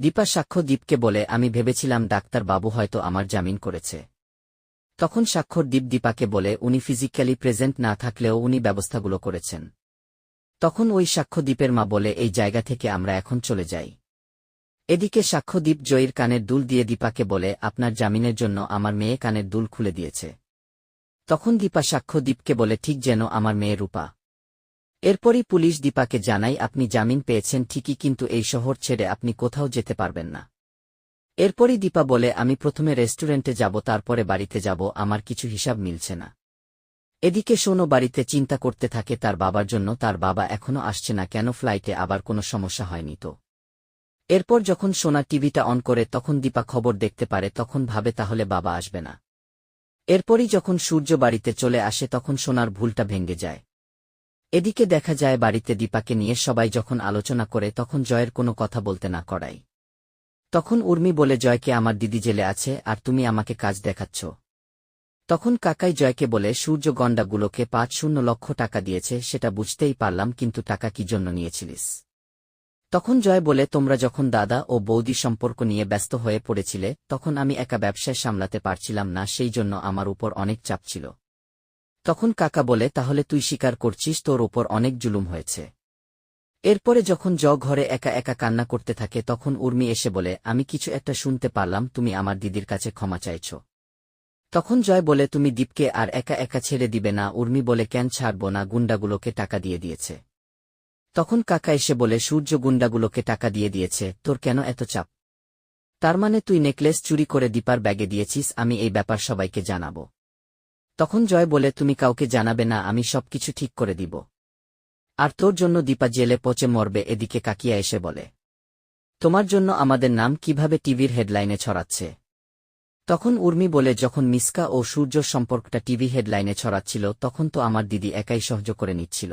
দীপা সাক্ষ্য দীপকে বলে, আমি ভেবেছিলাম ডাক্তার বাবু হয়তো আমার জামিন করেছে। তখন স্বাক্ষর দীপ দীপাকে বলে, উনি ফিজিক্যালি প্রেজেন্ট না থাকলেও উনি ব্যবস্থাগুলো করেছেন। তখন ওই সাক্ষ্য দ্বীপের মা বলে, এই জায়গা থেকে আমরা এখন চলে যাই। এদিকে সাক্ষ্যদ্বীপ জয়ীর কানের দুল দিয়ে দীপাকে বলে, আপনার জামিনের জন্য আমার মেয়ে কানের দুল খুলে দিয়েছে। তখন দীপা সাক্ষ্য সাক্ষ্যদ্বীপকে বলে, ঠিক যেন আমার মেয়ে রূপা। এরপরই পুলিশ দীপাকে জানাই আপনি জামিন পেয়েছেন ঠিকই, কিন্তু এই শহর ছেড়ে আপনি কোথাও যেতে পারবেন না। এরপরই দীপা বলে, আমি প্রথমে রেস্টুরেন্টে যাব, তারপরে বাড়িতে যাব, আমার কিছু হিসাব মিলছে না। এদিকে সোনো বাড়িতে চিন্তা করতে থাকে তার বাবার জন্য, তার বাবা এখনও আসছে না, কেন ফ্লাইটে, আবার কোনো সমস্যা হয়নি তো? এরপর যখন সোনা টিভিটা অন করে, তখন দীপা খবর দেখতে পারে, তখন ভাবে তাহলে বাবা আসবে না। এরপরই যখন সূর্য বাড়িতে চলে আসে, তখন সোনার ভুলটা ভেঙে যায়। এদিকে দেখা যায় বাড়িতে দীপাকে নিয়ে সবাই যখন আলোচনা করে তখন জয়ের কোনো কথা বলতে না করাই তখন উর্মি বলে, জয়কে আমার দিদি জেলে আছে আর তুমি আমাকে কাজ দেখাচ্ছ। তখন কাকাই জয়কে বলে, সূর্য গণ্ডাগুলোকে পাঁচ শূন্য লক্ষ টাকা দিয়েছে, সেটা বুঝতেই পারলাম, কিন্তু টাকা কি জন্য নিয়েছিলিস? তখন জয় বলে, তোমরা যখন দাদা ও বৌদি সম্পর্ক নিয়ে ব্যস্ত হয়ে পড়েছিলে, তখন আমি একা ব্যবসায় সামলাতে পারছিলাম না, সেই জন্য আমার উপর অনেক চাপ ছিল। তখন কাকা বলে, তাহলে তুই স্বীকার করছিস তোর ওপর অনেক জুলুম হয়েছে। এরপরে যখন জ ঘরে একা একা কান্না করতে থাকে, তখন উর্মি এসে বলে, আমি কিছু একটা শুনতে পারলাম, তুমি আমার দিদির কাছে ক্ষমা চাইছ। তখন জয় বলে, তুমি দীপকে আর একা একা ছেড়ে দিবে না। উর্মি বলে, কেন ছাড়ব না? গুন্ডাগুলোকে টাকা দিয়ে দিয়েছে। তখন কাকা এসে বলে, সূর্য গুন্ডাগুলোকে টাকা দিয়ে দিয়েছে, তোর কেন এত চাপ? তার মানে তুই নেকলেস চুরি করে দীপার ব্যাগে দিয়েছিস, আমি এই ব্যাপার সবাইকে জানাব। তখন জয় বলে, তুমি কাউকে জানাবে না, আমি সবকিছু ঠিক করে দিব। আর তোর জন্য দীপা জেলে পচে মরবে, এদিকে কাকিয়া এসে বলে, তোমার জন্য আমাদের নাম কীভাবে টিভির হেডলাইনে ছড়াচ্ছে? তখন উর্মি বলে, যখন মিসকা ও সূর্য সম্পর্কটা টিভি হেডলাইনে ছড়াচ্ছিল, তখন তো আমার দিদি একাই সহ্য করে নিচ্ছিল।